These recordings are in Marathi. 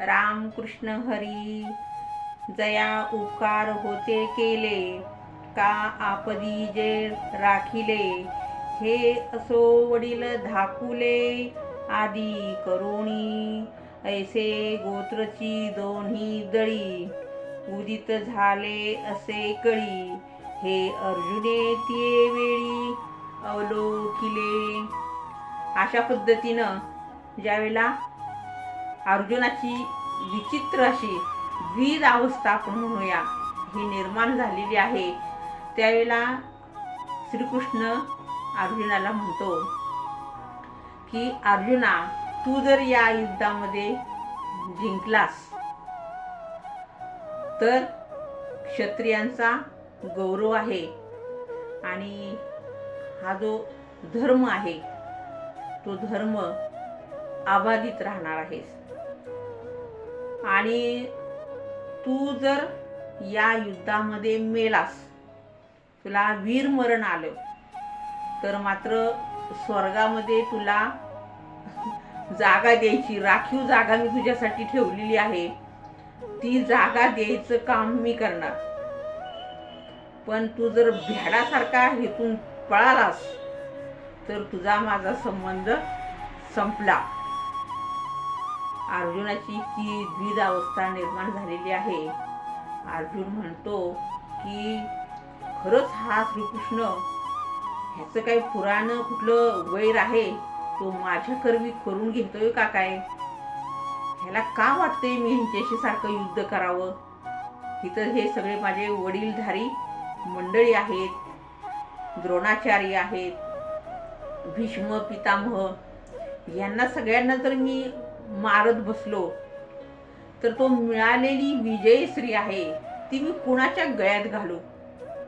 रामकृष्ण हरी जया उपकार होते केले का आपदी जे राखिले? हे असो वडील धाकुले आदी करुणी ऐसे गोत्रची दोन्ही दळी उदित झाले असे कळी. हे अर्जुने ते वेळी अवलोकिले. अशा पद्धतीनं ज्यावेळेला अर्जुनाची विचित्र अशी वीर अवस्था आपण म्हणूया. ही निर्माण झालेली आहे. त्यावेळेला श्रीकृष्ण अर्जुनाला म्हणतो की अर्जुना तू जर या युद्धामध्ये जिंकलास तर क्षत्रियांचा गौरव आहे आणि हा जो धर्म आहे तो धर्म अबाधित राहणार आहेस. आणि तू जर या युद्धामध्ये मेलास तुला वीर मरण आलं तर मात्र स्वर्गामध्ये तुला जागा द्यायची राखीव जागा मी तुझ्यासाठी ठेवलेली आहे. ती जागा द्यायचं काम मी करणार. पण तू जर भ्याडासारखा हेतून पळालास तर तुझा माझा संबंध संपला. अर्जुनाची ती द्विधावस्था निर्माण झालेली आहे. अर्जुन म्हणतो की खरंच हा श्रीकृष्ण ह्याचं काही पुराण कुठलं वैर आहे तो माझ्या कर्मी करून घेतोय का काय? ह्याला का वाटतंय मी ह्यांच्याशी सारखं युद्ध करावं? इथं हे सगळे माझे वडीलधारी मंडळी आहेत द्रोणाचार्य आहेत भीष्म पितामह यांना सगळ्यांना जर मी मारत बसलो. तर तो मिळालेली विजयश्री आहे ती मी कुणाच्या गळ्यात घालू?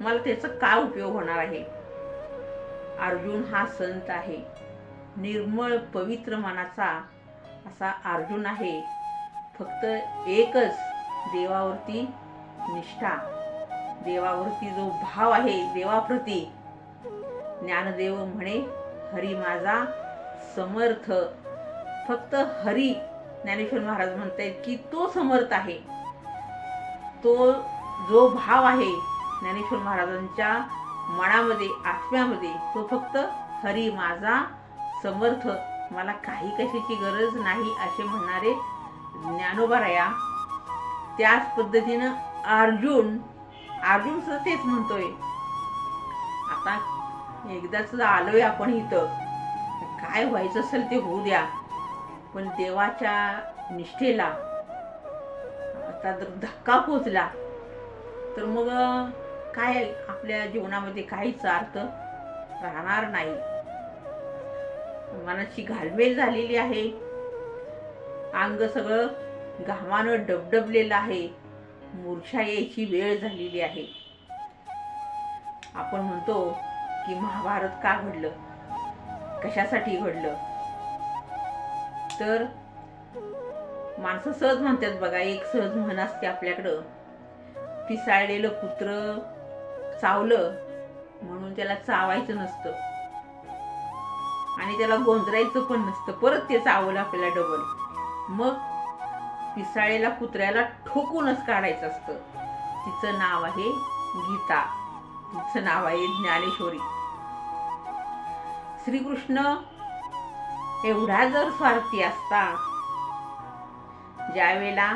मला त्याचा काय उपयोग होणार आहे? अर्जुन हा संत आहे. निर्मळ पवित्र मनाचा असा अर्जुन आहे. फक्त एकच देवावरती निष्ठा देवावरती जो भाव आहे देवाप्रती. ज्ञानदेव म्हणे हरी माझा समर्थ फक्त हरी ज्ञानेश्वर महाराज म्हणतायत की तो समर्थ आहे. तो जो भाव आहे ज्ञानेश्वर महाराजांच्या मनामध्ये आत्म्यामध्ये तो फक्त हरी माझा समर्थ. मला काही कशाची गरज नाही असे म्हणणारे ज्ञानोबाराया त्याच पद्धतीनं अर्जुन अर्जुन सुद्धा तेच म्हणतोय. आता एकदाच आलोय आपण इथं. काय व्हायचं असेल ते होऊ द्या. पण देवाच्या निष्ठेला आता जर धक्का पोचला तर मग काय आपल्या जीवनामध्ये काहीच अर्थ राहणार नाही. मनाची घालमेल झालेली आहे. अंग सगळं घामानं डबडबलेलं आहे. मूर्छा यायची वेळ झालेली आहे. आपण म्हणतो की महाभारत का घडलं? कशासाठी घडलं? तर माणसं सहज म्हणतात बघा एक सहज म्हण असते आपल्याकडं. पिसाळलेलं कुत्र चावलं म्हणून त्याला चावायचं नसतं. आणि त्याला गोंजरायचं पण नसतं. परत ते चावलं आपल्याला डबल मग पिसाळलेल्या कुत्र्याला ठोकूनच काढायचं असतं. तिचं नाव आहे गीता. तिचं नाव आहे ज्ञानेश्वरी. श्रीकृष्ण एवढा जर स्वार्थी असता ज्यावेळेला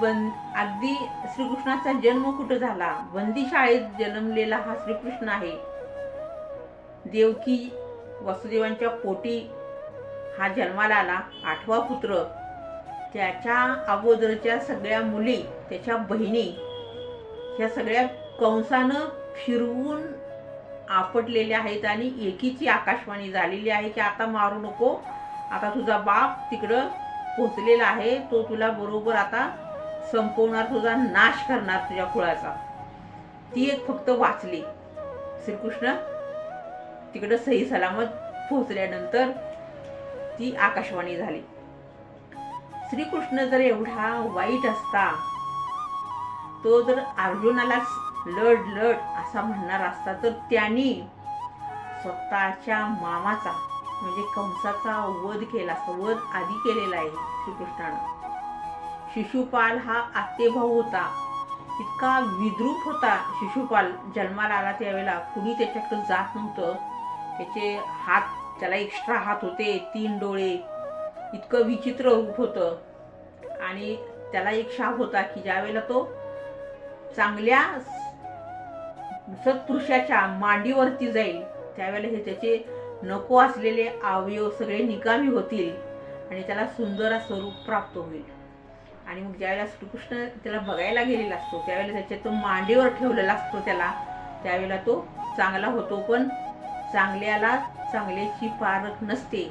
बन अगदी श्रीकृष्णाचा जन्म कुठं झाला बंदी शाळेत जन्मलेला हा श्रीकृष्ण आहे देवकी वसुदेवांच्या पोटी हा जन्माला आला आठवा पुत्र त्याच्या अगोदरच्या सगळ्या मुली त्याच्या बहिणी ह्या सगळ्या कंसानं फिरवून आपटलेले आहेत आणि एकीची आकाशवाणी झालेली आहे की आता मारू नको. आता तुझा बाप तिकडं पोचलेला आहे. तो तुला बरोबर आता संपवणार तुझा नाश करणार तुझ्या कुळाचा. ती एक फक्त वाचली. श्रीकृष्ण तिकडं सही सलामत पोहोचल्यानंतर ती आकाशवाणी झाली. श्रीकृष्ण जर एवढा वाईट असता तो जर अर्जुनाला लढ लढ असा म्हणणार असता तर त्यांनी स्वतःच्या मामाचा म्हणजे कंसाचा वध केला असता वध आधी केलेला आहे श्रीकृष्णानं. शिशुपाल हा आतेभाऊ होता. इतका विद्रूप होता शिशुपाल. जन्माला आला त्यावेळेला. कुणी त्याच्याकडे जात नव्हतं. त्याचे हात त्याला एक्स्ट्रा हात होते तीन डोळे. इतकं विचित्र रूप होतं. आणि त्याला एक शाप होता की ज्यावेळेला तो चांगल्या सत्पुरुषाच्या मांडीवरती जाईल. त्यावेळेला हे त्याचे नको असलेले अवयव सगळे निकामी होतील आणि त्याला सुंदर स्वरूप प्राप्त होईल. आणि मग ज्यावेळेला श्रीकृष्ण त्याला बघायला गेलेला असतो त्यावेळेला त्याच्या तो मांडीवर ठेवलेला असतो त्याला त्यावेळेला तो चांगला होतो. पण चांगल्याला चांगल्याची पारख नसते.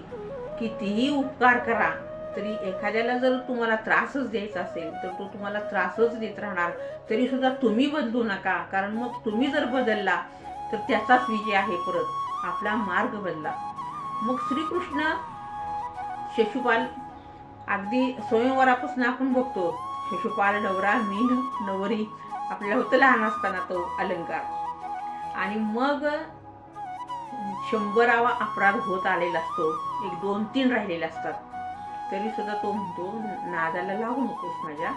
कितीही उपकार करा तरी एखाद्याला जर तुम्हाला त्रासच द्यायचा असेल तर तो तुम्हाला त्रासच देत राहणार. तरी सुद्धा तुम्ही बदलू नका. कारण मग तुम्ही जर बदलला तर त्याचाच विजय आहे परत. आपला मार्ग बदला. मग श्रीकृष्ण शिशुपाल अगदी स्वयंवरापासून आपण बघतो शिशुपाल नवरा मीन नवरी आपल्याला होतं लहान असताना तो अलंकार. आणि मग शंभरावा अपराध होत आलेला असतो. एक दोन तीन राहिलेले असतात. तरी सुद्धा तो म्हणतो नादाला लागू नकोस माझ्या.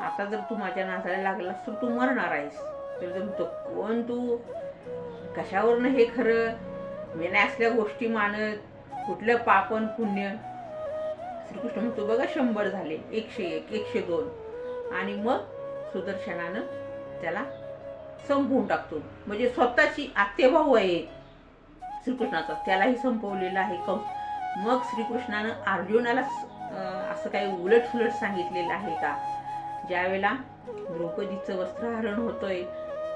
आता जर तू माझ्या नादाला लागलास तर तू मरणार आहेस. तर म्हणतो कोण तू? कशावरनं हे खरं? मी नाही असल्या गोष्टी मानत. कुठलं पापन पुण्य? श्रीकृष्ण म्हणतो बघा शंभर झाले. एकशे एक एकशे दोन. आणि मग सुदर्शनानं त्याला संपवून टाकतो. म्हणजे स्वतःची आत्तेभाऊ आहे. श्रीकृष्णाचा त्यालाही संपवलेला आहे. कं मग श्रीकृष्णानं अर्जुनाला असं काही उलट सुलट सांगितलेलं आहे का? ज्यावेळेला द्रौपदीचं वस्त्रहरण होतोय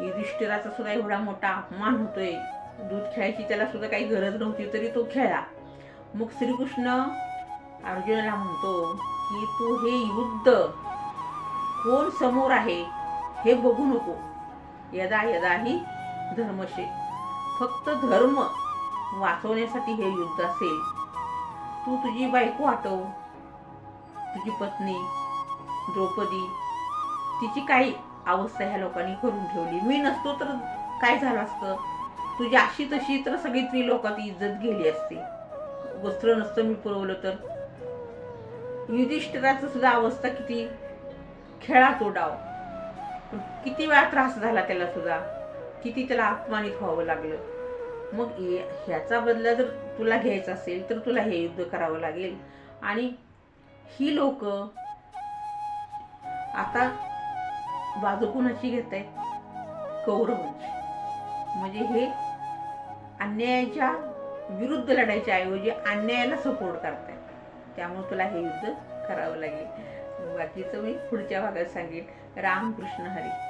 युधिष्ठिराचा सुद्धा एवढा मोठा अपमान होतोय दूध खेळायची त्याला सुद्धा काही गरज नव्हती तरी तो खेळला. मग श्रीकृष्ण अर्जुनाला म्हणतो की तू हे युद्ध कोण समोर आहे हे बघू नको. यदा यदा ही धर्मशे. फक्त धर्म वाचवण्यासाठी हे युद्ध असेल तू तुझी बायको आठव. तुझी पत्नी द्रौपदी तिची काही अवस्था ह्या लोकांनी करून ठेवली. मी नसतो तर काय झालं असतं? तुझी अशी तशी तर सगळी लोकात इज्जत गेली असती. वस्त्र नसतं मी पुरवलं तर. युधिष्ठिराचं सुद्धा अवस्था किती खेळा तो डाव. किती वेळा त्रास झाला त्याला सुद्धा. किती त्याला अपमानित व्हावं लागलं. मग ह्याचा बदला जर तुला घ्यायचा असेल तर तुला हे युद्ध करावं लागेल. आणि ही लोक आता बाजू कुणाची घेत आहेत कौरवांची. म्हणजे हे अन्यायाच्या विरुद्ध लढायच्या ऐवजी अन्यायाला सपोर्ट करतायत. त्यामुळे तुला हे युद्ध करावं लागेल. बाकीचं मी पुढच्या भागात सांगेन. रामकृष्ण हरी.